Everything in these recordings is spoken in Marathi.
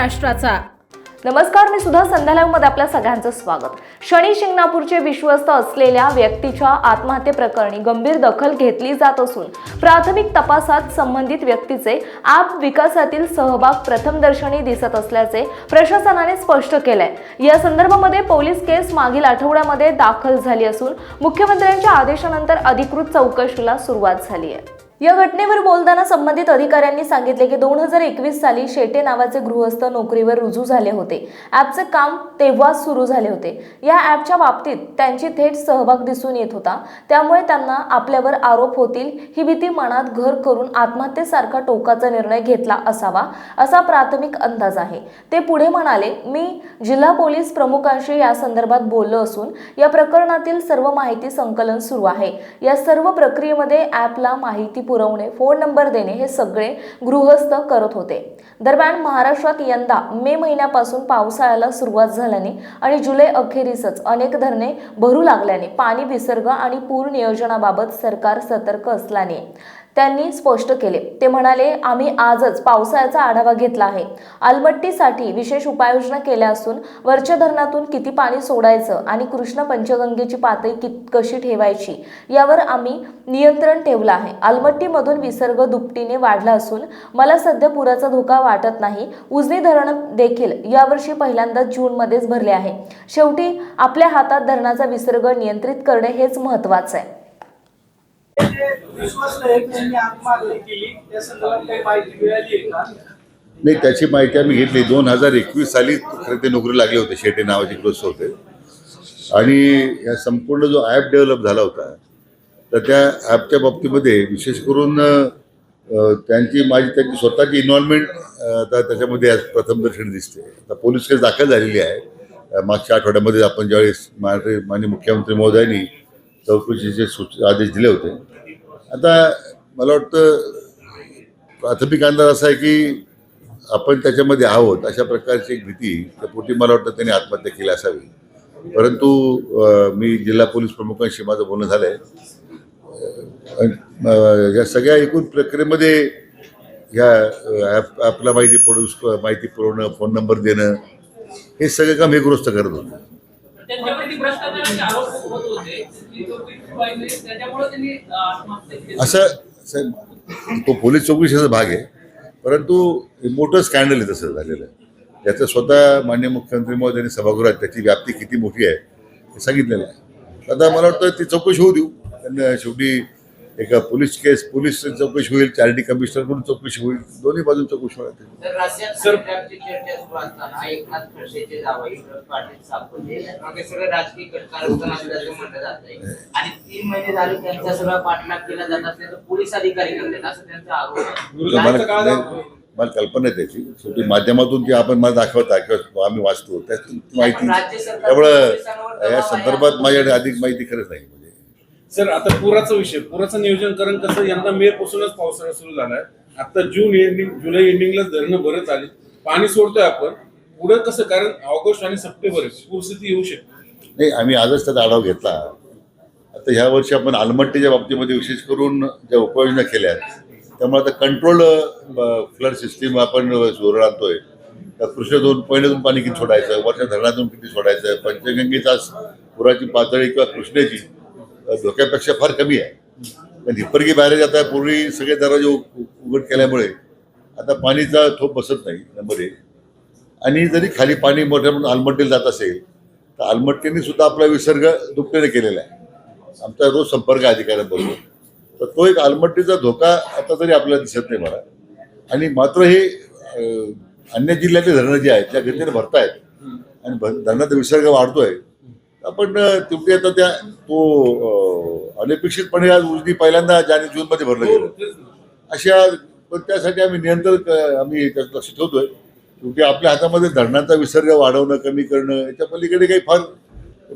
महाराष्ट्राचा. नमस्कार मी सुद्धा संध्याकाळमध्ये आपल्या सगळ्यांचं स्वागत. शनी शिंगणापूरचे विश्वस्त असलेल्या व्यक्तीच्या आत्महत्येप्रकरणी गंभीर दखल घेतली जात असून प्राथमिक तपासात संबंधित व्यक्तीचे ॲप विकासातील सहभाग प्रथमदर्शनी दिसत असल्याचे प्रशासनाने स्पष्ट केलंय. या संदर्भामध्ये पोलीस केस मागील आठवड्यामध्ये दाखल झाली असून मुख्यमंत्र्यांच्या आदेशानंतर अधिकृत चौकशीला सुरुवात झाली आहे. या घटनेवर बोलताना संबंधित अधिकाऱ्यांनी सांगितले की दोन हजार एकवीस साली शेटे नावाचे गृहस्थ नोकरीवर रुजू झाले होते. ॲपचे काम तेव्हाच सुरू झाले होते. या ॲपच्या बाबतीत त्यांची थेट सहभाग दिसून येत होता. त्यामुळे त्यांना आपल्यावर आरोप होतील ही भीती मनात घर करून आत्महत्येसारखा टोकाचा निर्णय घेतला असावा असा प्राथमिक अंदाज आहे. ते पुढे म्हणाले मी जिल्हा पोलीस प्रमुखांशी या संदर्भात बोललो असून या प्रकरणातील सर्व माहिती संकलन सुरू आहे. या सर्व प्रक्रियेमध्ये ॲपला माहिती पुरवणे फोन नंबर देणे हे सगळे गृहस्थ करत होते. दरम्यान महाराष्ट्रात यंदा मे महिन्यापासून पावसाळ्याला सुरुवात झाल्याने आणि जुलै अखेरीसच अनेक धरणे भरू लागल्याने पाणी विसर्ग आणि पूर नियोजनाबाबत सरकार सतर्क असल्याने त्यांनी स्पष्ट केले. ते म्हणाले आम्ही आजच पावसाळ्याचा आढावा घेतला आहे. आलमट्टीसाठी विशेष उपाययोजना केल्या असून वरच्या धरणातून किती पाणी सोडायचं आणि कृष्ण पंचगंगेची पातळी कित कशी ठेवायची यावर आम्ही नियंत्रण ठेवलं आहे. आलमट्टीमधून विसर्ग दुपटीने वाढला असून मला सध्या पुराचा धोका वाटत नाही. उजनी धरण देखील यावर्षी पहिल्यांदाच जूनमध्येच भरले आहे. शेवटी आपल्या हातात धरणाचा विसर्ग नियंत्रित करणे हेच महत्वाचं आहे. नाही त्याची माहिती आम्ही घेतली. दोन हजार एकवीस साली खरं ते नोकरी लागले होते. शेटे नावाचे ग्रस्त होते. आणि या संपूर्ण जो ॲप डेव्हलप झाला होता तर त्या ॲपच्या बाबतीमध्ये विशेष करून त्यांची माझी त्यांची स्वतःची इन्व्हॉल्वमेंट आता त्याच्यामध्ये आज प्रथम दर्शन दिसते. आता पोलीस केस दाखल झालेली आहे. मागच्या आठवड्यामध्ये आपण ज्यावेळेस माझे माननीय मुख्यमंत्री महोदयांनी चौकशीचे सूच आदेश दिले होते आता मला वाटतं प्राथमिक अंदाज असा आहे की आपण त्याच्यामध्ये आहोत अशा प्रकारची एक भीती त्या पोटी मला वाटतं त्यांनी आत्महत्या केली असावी. परंतु मी जिल्हा पोलीस प्रमुखांशी माझं बोलणं झालं आहे या सगळ्या एकूण प्रक्रियेमध्ये ह्या ॲप ॲपला माहिती पुरव माहिती पुरवणं फोन नंबर देणं हे सगळं काम हे गृहस्थ करत होतं. असं तो पोलीस चौकशीचा भाग आहे. परंतु मोठं स्कॅन्डल आहे तसं झालेलं आहे. त्याचं स्वतः मान्य मुख्यमंत्री महोदयांनी सभागृहात त्याची व्याप्ती किती मोठी आहे हे सांगितलेलं आहे. आता मला वाटतं ती चौकशी होऊ देऊ. त्यांना शेवटी एका पोलीस केस पोलीस चौकशी होईल चारिटी कमिशनरकडून चौकशी होईल दोन्ही बाजून चौकशी हे सगळं राजकीय कारस्थान असल्याचं म्हटलं जात आहे. आणि तीन महिने झाले त्यांचा सगळा पाठलाग केला जात असल्याचं पोलीस अधिकारी करतात असं त्यांचा आरोप आहे. तर मला कल्पना आहे त्याची. शेवटी माध्यमातून जे आपण मला दाखवता किंवा आम्ही वाचतो त्यातून ती माहिती राज्य सरकार त्यामुळं या. संदर्भात माझ्याकडे अधिक माहिती खरंच नाही. सर आता पुराचा विषय पुराचं नियोजन कारण कसं यंदा मे पासूनच पावसाळा सुरू झालाय. आता जून एंडिंग जुलै एंडिंगला धरणं बरंच आली पाणी सोडतोय आपण. पुढे कसं कारण ऑगस्ट आणि सप्टेंबर पूरस्थिती येऊ शकते. नाही आम्ही आजच त्याचा आढावा घेतला. आता ह्या वर्षी आपण आलमट्टीच्या बाबतीमध्ये विशेष करून ज्या उपाययोजना केल्या त्यामुळे आता कंट्रोल फ्लड सिस्टीम आपण जोर आणतोय. तर दोन पहिल्यातून पाणी किती सोडायचं वर्षा धरणातून किती सोडायचं पंचगंगेचा पुराची पातळी किंवा कृष्णेची धोक्यापेक्षा फार कमी आहे. पण हिप्परगी बॅरेज आता पूर्वी सगळे दरवाजे उघड केल्यामुळे आता पाणीचा थोप बसत नाही नंबर एक. आणि जरी खाली पाणी मोठ्या म्हणून आलमट्टीला जात असेल तर आलमट्टीने सुद्धा आपला विसर्ग दुपटीने केलेला आहे. आमचा रोज संपर्क अधिकाऱ्यांबरोबर तर तो एक आलमट्टीचा धोका आता तरी आपल्याला दिसत नाही मला. आणि मात्र हे अन्य जिल्ह्यातले धरणं जी आहेत त्या गतीने भरतायत आणि धरणाचा विसर्ग वाढतोय आपण तेवढी आता त्या तो अनपेक्षितपणे आज उजनी पहिल्यांदा जानेवारी जूनमध्ये भरलं गेलं. तेच ना. अशा पण त्यासाठी आम्ही नियंत्रण आम्ही त्यात लक्ष ठेवतोय. शेवटी आपल्या हातामध्ये धरणाचा विसर्ग वाढवणं कमी करणं याच्या पलीकडे काही फार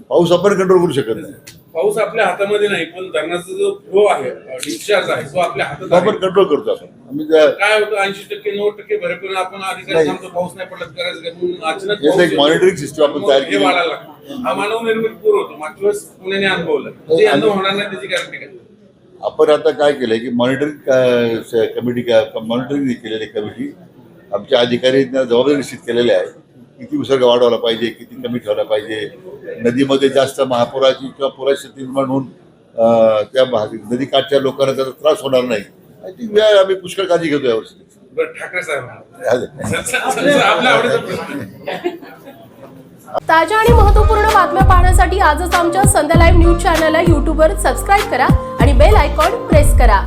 पाऊस आपण कंट्रोल करू शकत नाही. पाऊस आपल्या हातामध्ये नाही पण धरणाचा जो फ्लो आहे डिस्चार्ज आहे तो आपल्या हातात आपण. कंट्रोल करतो आपण आम्ही काय होतं ऐंशी टक्के नव्वद टक्के भरेपर्यंत आपण अधिकारी. सांगतो पाऊस नाही पडत करायचं काय म्हणून अचानक एक monitoring system आपण तयार हे केली. वाढायला लागतं. हा मानव निर्मित पूर होतो मागच्या वेळेस पुण्याने अनुभवलं ते आणि- होणार नाही त्याची गॅरंटी काय आपण आता काय केलंय की मॉनिटरिंग कमिटी मॉनिटरिंग केलेली कमिटी आमच्या अधिकाऱ्यांना जबाबदारी निश्चित केलेल्या आहे किती विसर्ग वाढवला पाहिजे किती कमी ठेवला पाहिजे. नदीमध्ये जास्त महापुराची किंवा पुराची स्थिती निर्माण होऊन त्या भाग- नदीकाठच्या लोकांना त्याचा त्रास होणार नाही. आय थिंक आम्ही पुष्कळ काळजी घेतो यावर्षी ठाकरे साहेब ताज्या आणि महत्त्वपूर्ण बातम्या पाहण्यासाठी आजच आमच्या संध्या लाईव्ह न्यूज चॅनलला यूट्यूबवर सबस्क्राईब करा आणि बेल आयकॉन प्रेस करा.